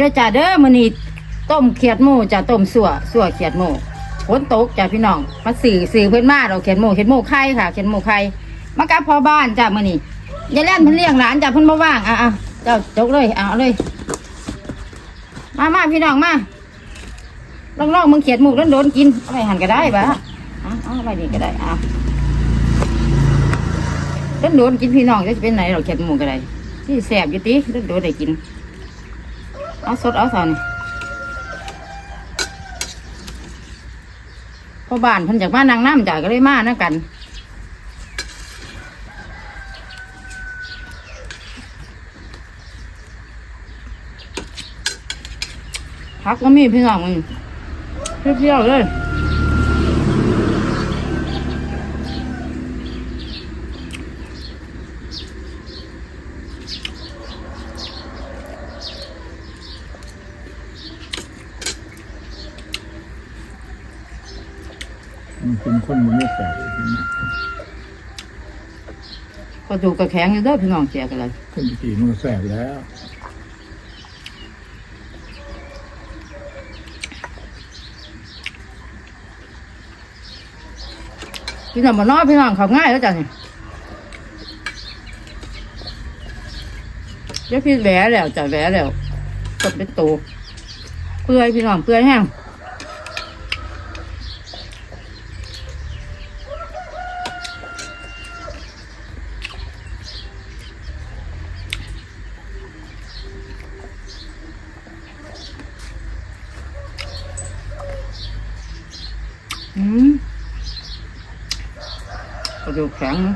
เด้อจ้าเด้อมื้อนี้ต้มเขียดหมูจ้าต้มสั่วสั่วเขียดหมูฝนตกจ้าพี่น้องมาสื่อสื่อเพิ่นมาเราเขียดหมูเขียดหมูไข่ค่ะเขียดหมูไข่มากับพ่อบ้านจ้ามื้อนี้ยายแล่นเพิ่นเลี้ยงหลานจ้าเพิ่นบ่ว่างอะอะเจ้าจกเลยเอาเลยมามาพี่น้องมาลองลองมึงเขียดหมูโดนๆกินเอาไปหั่นก็ได้บ่ะอาเอาไปนี่ก็ได้เอาโดนๆกินพี่น้องจะเป็นไหนเราเขียดหมูก็ได้ที่แสบอยู่ติโดนๆได้กิน เอาสดเอาสอนพอบ้านพันจากบ้านนางน้ำจ่ายก็เลยมานะกันพักก็มีพี่น้องมันเพี้ยวเลย คนมันไม่แสบก็ดูกระแข็งอยู่เด้อพี่น้องเจียกันเลยคนที่ตีมันก็แสบแล้วพี่น้องมาน้อยพี่น้องเขาง่ายแล้วจ้ะนี่เดี๋ยวพี่แหวแล้วจ้ะแหวแล้วตบเป็นโตเปื่อยพี่น้องเปื่อยแห้ง อืมกระดูกแข็งนะ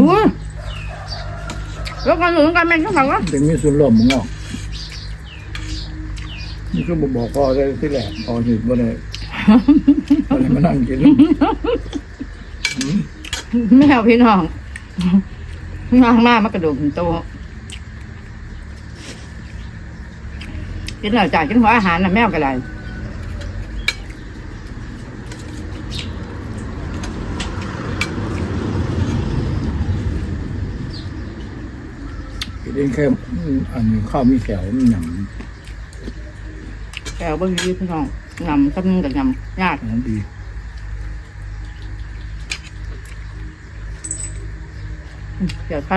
อุ้ย แล้วกันถึงกันแม่งทั้งหมดวะเป็นมีส่วนร่วมมึงออกนี่ก็บอกบอกพ่อได้ที่แหลกพอหยุดบ่ได้ก็เลยมานั่งกินแมวพี่น้องงางมากมากระดูกเป็นโตกินหน่อยจ่ายกินหัวอาหารนะแมวกันไร กินแค่อันนี้ข้าวมีแขวมันหยแกวบางทีพี่น้องงำกับกับงำยากำนั้นดีเดี๋ยวใคร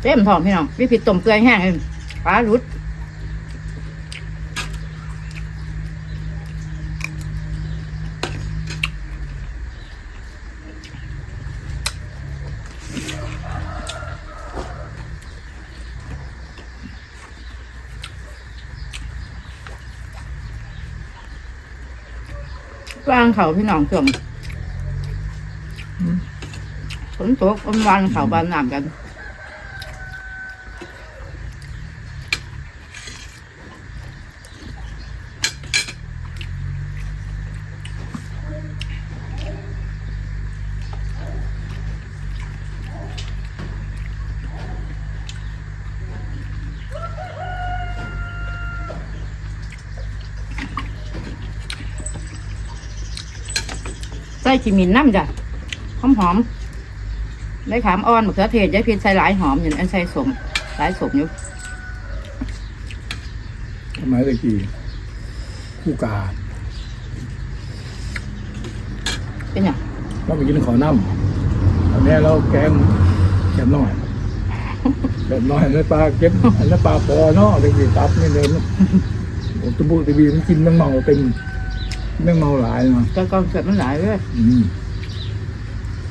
เต็มท้องพี่น้องวิผิดต้มเกลือแห้งเองปลารุด วางเขาพี่น้องช่วงฝนตกอมวันเขาบานน้ำกัน ส่ขีมินน้ำจ้ะหอมหอมๆได้ขามอ่อนมะเขือเทศยายพินใส่หลายหอมอยู่อันใส่สมหลายสมอยู่สมัยตะกี้ผู้กาเป็นอย่างเราไปกินขอน้ำตอนนี้เราแกงแกงน้อยแบบน้อยในปลาเก็บอันนั้นปลาปอเนาะตะกี้ตับนี่เลยเนาะผมตะบูตะบีมันกินแมงเมาเต็ม แมงเมาหลายเนาะก็ก็เกิดมันหลายเลยอืม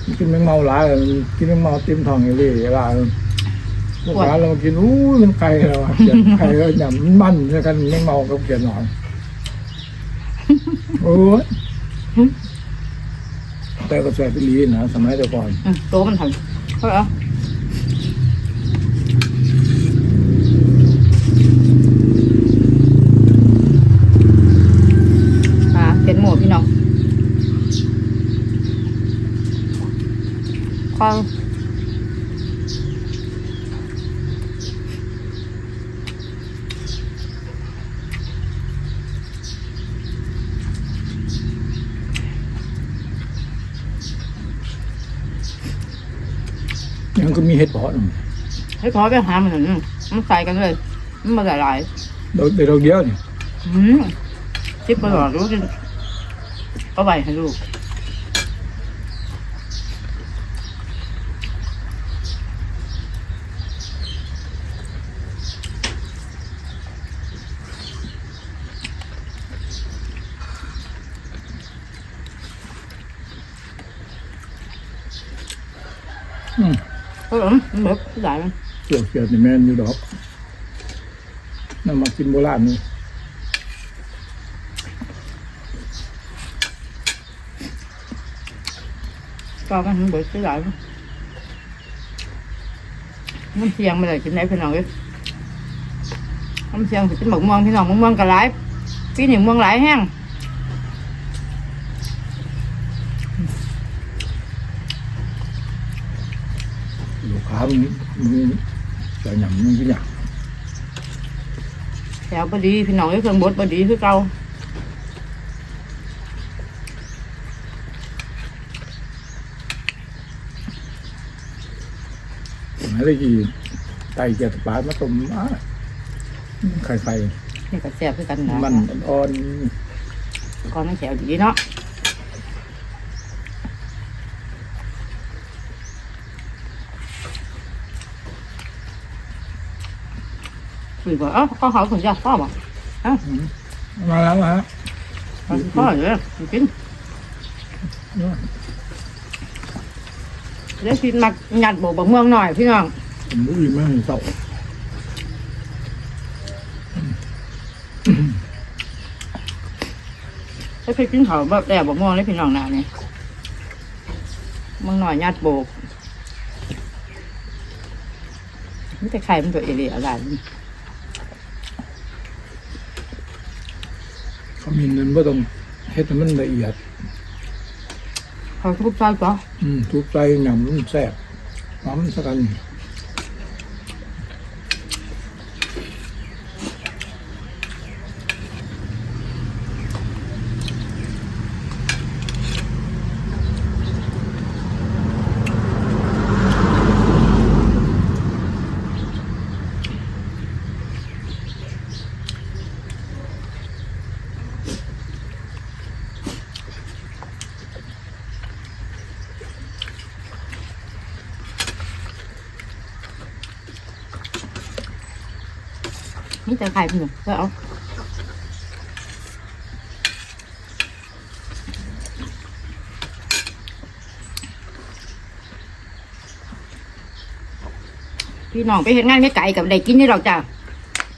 มันกินแมงเมาหลายเลยมันกินแมงเมาเต็มท้องเลยเวลาลูกค้าเรามากินอู้ยมันไก่เราอะเขียนไก่ก็หยำมันมันแล้วกันไม่เมากับเขียนหน่อยโอ้ยแต่ก็แซ่บไปลีนะสมัยแต่ก่อนอืมโตมันทำเฮ้ยเอาอ่าเป็นหมูพี่น้องข้าว ยังก็มีเห็ดเพาะหนึ่งให้ขอไปหามันหน่อยมันใส่กันเลยมันมาหลายเราแต่เราเดียวนี่ๆอืมชิปตลอดรู้จนเอาไว้ให้ลูกอืม เออมันแบบหลายมันเกี่ยวเกี่ยวนี่แม่นอยู่ดอกนั่นมากินโบราณนี่ก็มันแบบหลายมันน้ำเชียงไม่ได้กินไหนพี่น้องเอ้ยน้ำเชียงสิเป็นหมกม่วงพี่น้องหมกม่วงก็หลายปีนี้ม่วงหลายแห้ง ลูกค้ามันมันจะหยำมันก็หยแถวบดีพี่น้องเอ้ยเครื่องบดบดีคือเก่าำสมัยตะกี้ไตเกียรติปลามาต้มอ้าไข่ไข่นี่ก็แซ่บคือกันนะมันอ่อนก่อนมันแถวดีเนาะ คุยว่าเอ้าก็เขาถึงจะชอบอะๆอืมมาแล้วฮะพ่อเลยกินเดี๋ยวกินมักหยัดโบกบะเมืองหน่อยพี่น้องผมรู้อีกไหมเศร้าถ้าเคยกินเขาวแบบแอบบอกม่วงเลยพี่น้องหนาเนี่ยเมืองหน่อยหยัดโบกมันจะไข่มันตัวเอเรียอะไร เขา มีนั่นว่าต้องเฮ็ดให้มันละเอียด เขาทุบใจจ้ะอืมทุกใจหยำมันแซ่บหอมสักกัน นี่จะไข่พี่น้องก็เอาพี่น้องไปเห็นงานไกลๆกับได้กินนี่หรอกจ้ะ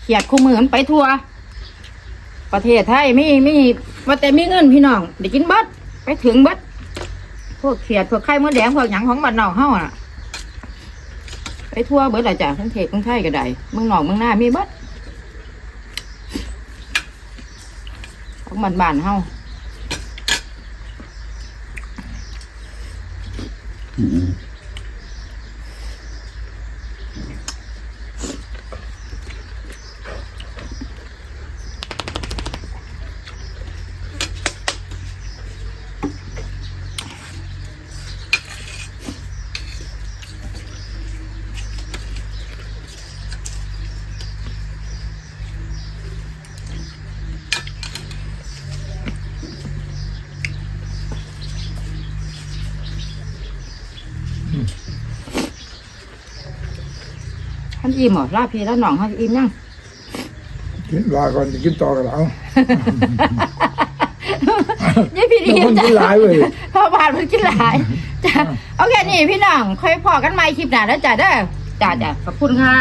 เขียดคู่มือมันไปทั่วประเทศไทยมีมีว่าแต่มีเงินพี่น้องได้กินเบิดไปถึงเบิดพวกเขียดพวกไข่มดแดงพวกหยังของบ้านนอกเฮาอะ ไปทั่วเบิดละจ้ะทั้งเทศทั้งไทยก็ได้เมืองนอกเมืองหน้ามีเบิด ของบ้านบ้านๆเฮา ท่านอิ่มเหรอลาพี่แล้วน้องท่านอิ่มยังกินว่าก่อนจะกินต่อกันแล้วยี่พี่ดีเดี๋ยวมันจ้ะกินหลายเว้ยพ่อบาทมันกินหลายจ้ะโอเคนี่พี่น้องค่อยพอกันใหม่คลิปหน้าแล้วจ้ะเด้อจ้าจ้าขอบคุณค่ะ